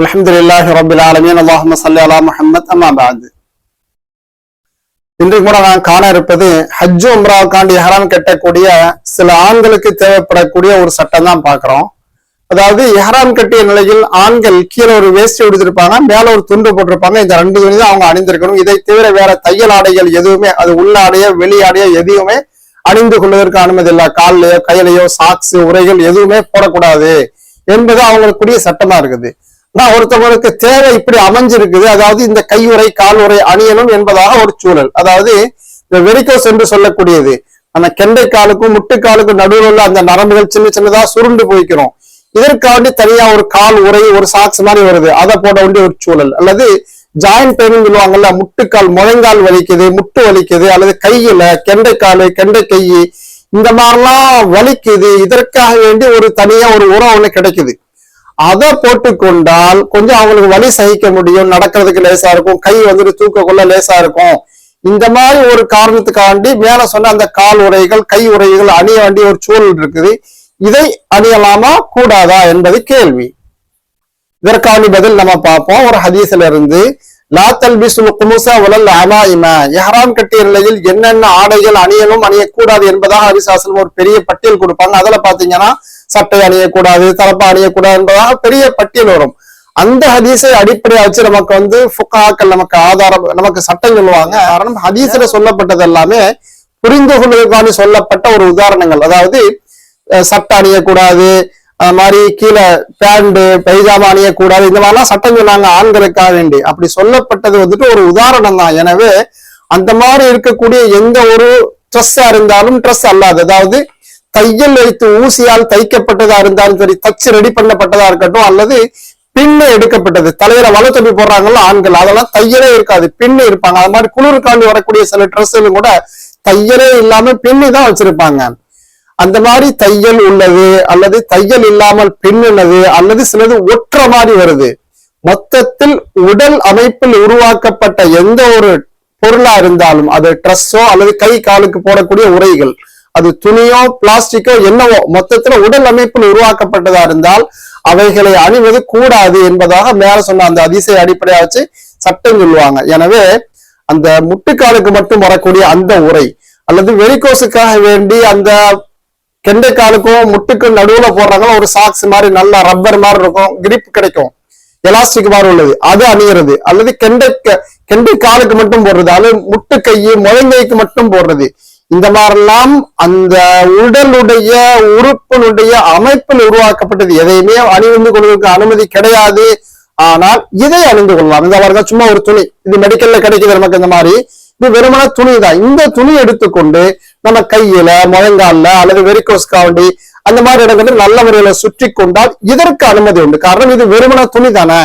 அலமதுல்லாஹி ரபுல் ஆலமீன். அல்லாஹம் சல்லி அலா கூட நான் காண இருப்பது ஹஜ்ஜு உம்ராவுக்காண்டி எஹராம் கட்டக்கூடிய சில ஆண்களுக்கு தேவைப்படக்கூடிய ஒரு சட்டம் தான் பார்க்குறோம். அதாவது எஹராம் கட்டிய நிலையில் ஆண்கள் கீழே ஒரு வேஸ்ட் எடுத்திருப்பாங்க மேல ஒரு துண்டு போட்டிருப்பாங்க. இந்த ரெண்டு துணி தான் அவங்க அணிந்திருக்கணும். இதை தவிர வேற தையல் ஆடைகள் எதுவுமே அது உள்ளாடையோ வெளியாடையோ எதையுமே அணிந்து கொள்வதற்கு அனுமதி இல்லை கால்லையோ கையிலையோ சாக்ஸ் உரைகள் எதுவுமே போடக்கூடாது என்பது அவங்களுக்குரிய சட்டமா இருக்குது. நான் ஒருத்தவங்களுக்கு தேவை இப்படி அமைஞ்சிருக்குது அதாவது இந்த கையுறை கால் உரை அணியணும் என்பதாக ஒரு சூழல். அதாவது இந்த வெரிகோஸ் என்று சொல்லக்கூடியது. அந்த கெண்டை காலுக்கும் முட்டுக்காலுக்கும் நடுவில் உள்ள அந்த நரம்புகள் சின்ன சின்னதா சுருண்டு போய்க்கிறோம். இதற்காண்டி தனியா ஒரு கால் உரை ஒரு சாக்ஸ் மாதிரி வருது. அதை போட வேண்டிய ஒரு சூழல். அல்லது ஜாயிண்ட் பெயின் சொல்லுவாங்கல்ல முட்டுக்கால் முழங்கால் வலிக்குது முட்டு வலிக்குது அல்லது கையில கெண்டைக்காலு கெண்டை கை இந்த மாதிரிலாம் வலிக்குது. இதற்காக வேண்டி ஒரு தனியா ஒரு உரம் ஒண்ணு கிடைக்குது. அதை போட்டுக்கொண்டால் கொஞ்சம் அவங்களுக்கு வலி சகிக்க முடியும் நடக்கிறதுக்கு லேசா இருக்கும் கை வந்துட்டு தூக்க கொள்ள லேசா இருக்கும். இந்த மாதிரி ஒரு காரணத்துக்காண்டி மேல சொன்ன அந்த கால் உரைகள் கை உரைகள் அணிய வேண்டிய ஒரு சூழல் இருக்குது. இதை அணியலாமா கூடாதா என்பது கேள்வி. இதற்கான பதில் நம்ம பார்ப்போம். ஒரு ஹதீஸ்ல இருந்து லாத்தல் பிசுல் குமுசா உலல் அமாயிம எஹராம் கட்டிய நிலையில் என்னென்ன ஆடைகள் அணியணும் அணியக்கூடாது என்பதாக ஹரிசாசனம் ஒரு பெரிய பட்டியல் கொடுப்பாங்க. அதுல பாத்தீங்கன்னா சட்டை அணியக்கூடாது தலப்பா அணியக்கூடாது என்பதாக பெரிய பட்டியல் வரும். அந்த ஹதீஸை அடிப்படையா வச்சு நமக்கு வந்து ஃபுக்காக்கள் நமக்கு ஆதாரம் நமக்கு சட்டம் சொல்லுவாங்க. காரணம் ஹதீஸ்ல சொல்லப்பட்டது எல்லாமே புரிந்து கொள்வதற்கான சொல்லப்பட்ட ஒரு உதாரணங்கள். அதாவது சட்டை அணியக்கூடாது அது மாதிரி கீழே பேண்ட் பைஜாமா அணியக்கூடாது இந்த மாதிரிலாம் சட்டம் சொன்னாங்க ஆண்களுக்காக வேண்டி. அப்படி சொல்லப்பட்டது வந்துட்டு ஒரு உதாரணம் தான். எனவே அந்த மாதிரி இருக்கக்கூடிய எந்த ஒரு ட்ரெஸ்ஸா இருந்தாலும் ட்ரெஸ் அல்லாது. அதாவது தையல் வைத்து ஊசியால் தைக்கப்பட்டதா இருந்தாலும் சரி தச்சு ரெடி பண்ணப்பட்டதா இருக்கட்டும் அல்லது பின்னு எடுக்கப்பட்டது. தலையில வலை தொப்பி போடுறாங்கல்ல ஆண்கள் அதெல்லாம் தையலே இருக்காது. பின்னு இருப்பாங்க. அது மாதிரி குளிர்காண்டி வரக்கூடிய சில ட்ரெஸ்ஸுகளும் கூட தையலே இல்லாம பின்னு தான் வச்சிருப்பாங்க. அந்த மாதிரி தையல் உள்ளது அல்லது தையல் இல்லாமல் பின்னுனது அல்லது சிலது ஒற்ற மாதிரி வருது. மொத்தத்தில் உடல் அமைப்பில் உருவாக்கப்பட்ட எந்த ஒரு பொருளா இருந்தாலும் அது ட்ரெஸ்ஸோ அல்லது கை காலுக்கு போடக்கூடிய உரைகள் அது துணியோ பிளாஸ்டிக்கோ என்னவோ மொத்தத்துல உடல் அமைப்பில் உருவாக்கப்பட்டதா இருந்தால் அவைகளை அணிவது கூடாது என்பதாக மேல சொன்ன அந்த அதிசய அடிப்படையா வச்சு சட்டம் சொல்லுவாங்க. எனவே அந்த முட்டுக்காலுக்கு மட்டும் வரக்கூடிய அந்த உரை அல்லது வெறிக்கோசுக்காக வேண்டி அந்த கெண்டைக்காலுக்கும் முட்டுக்கும் நடுவுல போடுறாங்களோ ஒரு சாக்ஸ் மாதிரி நல்லா ரப்பர் மாதிரி இருக்கும் கிரிப் கிடைக்கும். எலாஸ்டிக் மாதிரி உள்ளது. அது அணிகிறது அல்லது கெண்டை கெண்டை காலுக்கு மட்டும் போடுறது. அல்லது முட்டு கையை முழங்கைக்கு மட்டும் போடுறது. இந்த மாதிரிலாம் அந்த உடலுடைய உறுப்பினுடைய அமைப்பில் உருவாக்கப்பட்டது. எதையுமே அணிந்து கொள்வதற்கு அனுமதி கிடையாது. ஆனால் இதை அணிந்து கொள்ளலாம் இந்த மாதிரி தான் சும்மா ஒரு துணி. இது மெடிக்கல்ல கிடைக்குது நமக்கு இந்த மாதிரி. இது வெறுமன துணி தான். இந்த துணி எடுத்துக்கொண்டு நம்ம கையில முழங்கால அல்லது வெரிகோஸ்காவண்டி அந்த மாதிரி இடங்களில் நல்ல முறையில சுற்றி கொண்டால் இதற்கு அனுமதி உண்டு. காரணம் இது வெறுமன துணி தானே.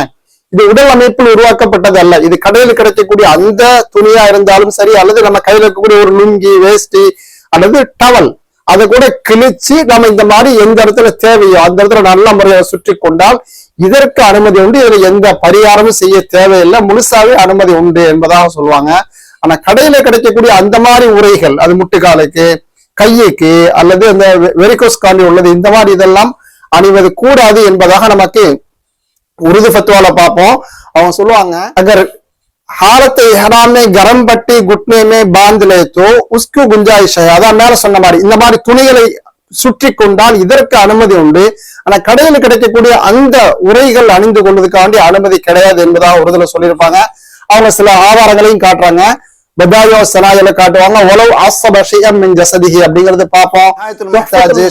இது உடல் அமைப்பில் உருவாக்கப்பட்டது அல்ல இது கடையில் கிடைக்கக்கூடிய அந்த துணியா இருந்தாலும் சரி அல்லது நம்ம கையில் இருக்கக்கூடிய ஒரு லுங்கி வேஷ்டி அல்லது டவல் அதை கூட கிழிச்சு நம்ம இந்த மாதிரி எந்த இடத்துல தேவையோ அந்த இடத்துல நல்ல முறையை சுற்றி கொண்டால் இதற்கு அனுமதி உண்டு. இதுல எந்த பரிகாரமும் செய்ய தேவையில்லை. முழுசாவே அனுமதி உண்டு என்பதாக சொல்லுவாங்க. ஆனா கடையில கிடைக்கக்கூடிய அந்த மாதிரி உரைகள் அது முட்டுக்காலுக்கு கையுக்கு அல்லது அந்த வெரிகோஸ் காண்டி உள்ளது இந்த மாதிரி இதெல்லாம் அணிவது கூடாது என்பதாக நமக்கு உருது ஃபத்துவால பார்ப்போம். அவங்க சொல்லுவாங்க அகர் ஹாரத்தை ஹராமே மே கரம் பட்டி குட்னே மே பாந்திலே தோ உஸ்கு குஞ்சாயிஷ் அதான் மேல சொன்ன மாதிரி இந்த மாதிரி துணிகளை சுற்றி கொண்டால் இதற்கு அனுமதி உண்டு. ஆனா கடையில் கிடைக்கக்கூடிய அந்த உரைகள் அணிந்து கொண்டதுக்காண்டி அனுமதி கிடையாது என்பதாக ஒரு சொல்லியிருப்பாங்க. அவங்க சில ஆதாரங்களையும் காட்டுறாங்க. பதாயோ சனாயில காட்டுவாங்க. உலவு ஆசபஷியம் மின் ஜசதிகி அப்படிங்கிறது பார்ப்போம்.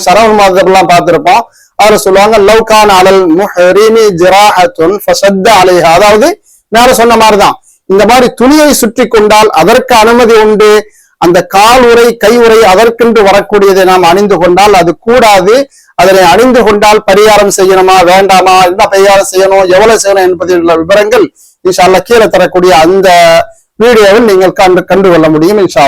சரவண் மாதிரி பார்த்திருப்போம். அதுல சொல்லுவாங்க லவ் கான் அலல் முஹரிமி ஜிராஹத்துன் ஃபசத்த அலைஹா. அதாவது மேல சொன்ன மாதிரிதான் இந்த மாதிரி துணியை சுற்றி கொண்டால் அதற்கு அனுமதி உண்டு. அந்த கால் உரை கை உரை அதற்கென்று வரக்கூடியதை நாம் அணிந்து கொண்டால் அது கூடாது. அதனை அணிந்து கொண்டால் பரிகாரம் செய்யணுமா வேண்டாமா என்ன பரிகாரம் செய்யணும் எவ்வளவு செய்யணும் என்பதில் உள்ள விவரங்கள் இன்ஷா கீழே தரக்கூடிய அந்த வீடியோவில் நீங்கள் கண்டு கண்டு கொள்ள முடியும் இன்ஷா